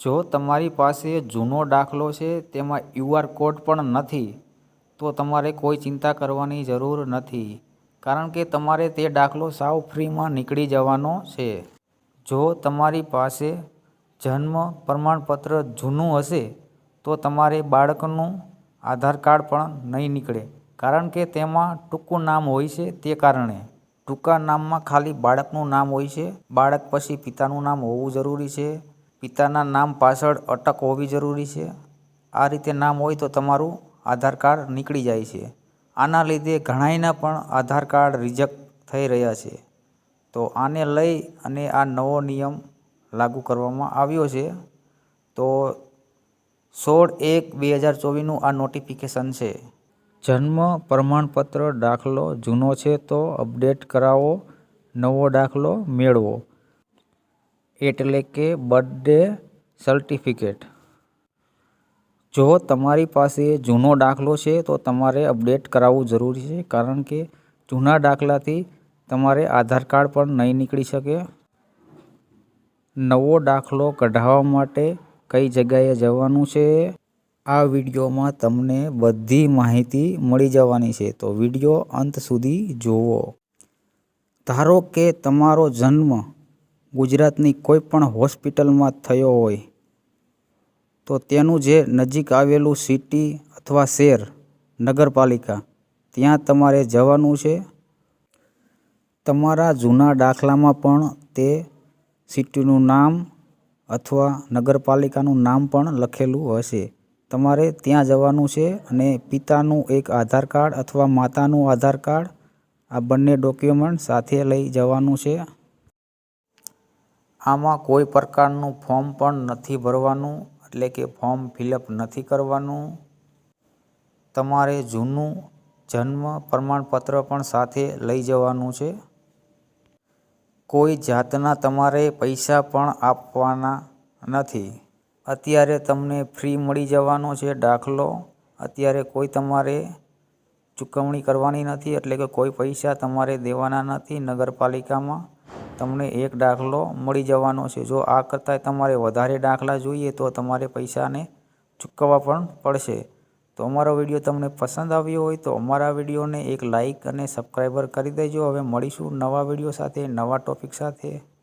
જો તમારી પાસે જૂનો દાખલો છે, તેમાં યુઆર કોડ પણ નથી, તો તમારે કોઈ ચિંતા કરવાની જરૂર નથી, કારણ કે તમારે તે દાખલો સાવ ફ્રીમાં નીકળી જવાનો છે. જો તમારી પાસે જન્મ પ્રમાણપત્ર જૂનું હશે, તો તમારે બાળકનું આધાર કાર્ડ પણ નહીં નીકળે, કારણ કે તેમાં ટૂંકું નામ હોય છે તે કારણે. ટૂંકા નામમાં ખાલી બાળકનું નામ હોય છે, બાળક પછી પિતાનું નામ હોવું જરૂરી છે પિતાના નામ પાછળ અટક હોવી જરૂરી છે. આ રીતે નામ હોય તો તમારું આધાર કાર્ડ નીકળી જાય છે. આના લીધે ઘણાયના પણ આધાર કાર્ડ રિજેક્ટ થઈ રહ્યા છે. તો આને લઈ અને આ નવો નિયમ લાગુ કરવામાં આવ્યો છે. તો સોળ એક બે હજાર ચોવીસનું આ નોટિફિકેશન છે. જન્મ પ્રમાણપત્ર દાખલો જૂનો છે તો અપડેટ કરાવો, નવો દાખલો મેળવો. એટલે કે બર્થડે સર્ટિફિકેટ. જો તમારી પાસે જૂનો દાખલો છે, તો તમારે અપડેટ કરાવવું જરૂરી છે, કારણ કે જૂના દાખલાથી તમારે આધાર કાર્ડ પણ નહીં નીકળી શકે. નવો દાખલો કઢાવવા માટે કઈ જગ્યાએ જવાનું છે? આ વિડીયોમાં તમને બધી માહિતી મળી જવાની છે, તો વીડિયો અંત સુધી જુઓ. ધારો કે તમારો જન્મ ગુજરાતની કોઈ પણ હોસ્પિટલમાં થયો હોય, તો તેનું જે નજીક આવેલું સિટી અથવા શહેર નગરપાલિકા, ત્યાં તમારે જવાનું છે. તમારા જૂના દાખલામાં પણ તે સિટીનું નામ અથવા નગરપાલિકાનું નામ પણ લખેલું હશે. તમારે ત્યાં જવાનું છે અને પિતાનું એક આધાર કાર્ડ અથવા માતાનું આધાર કાર્ડ આ બંને ડોક્યુમેન્ટ સાથે લઈ જવાનું છે. આમાં કોઈ પ્રકારનું ફોર્મ પણ નથી ભરવાનું, એટલે કે ફોર્મ ફિલઅપ નથી કરવાનું. તમારે જૂનું જન્મ પ્રમાણપત્ર પણ સાથે લઈ જવાનું છે. કોઈ જાતના તમારે પૈસા પણ આપવાના નથી. અત્યારે તમને ફ્રી મળી જવાનો છે દાખલો. અત્યારે કોઈ તમારે ચૂકવણી કરવાની નથી, એટલે કે કોઈ પૈસા તમારે દેવાના નથી નગરપાલિકામાં. તમને એક દાખલો મળી જવાનો છે. જો આ કરતાં તમારે વધારે દાખલા જોઈએ તો તમારે પૈસાને ચૂકવવા પણ પડશે. તો અમારો વીડિયો તમને પસંદ આવ્યો હોય તો અમારા વિડીયોને એક લાઇક અને સબસ્ક્રાઈબર કરી દેજો. હવે મળીશું નવા વીડિયો સાથે, નવા ટોપિક સાથે.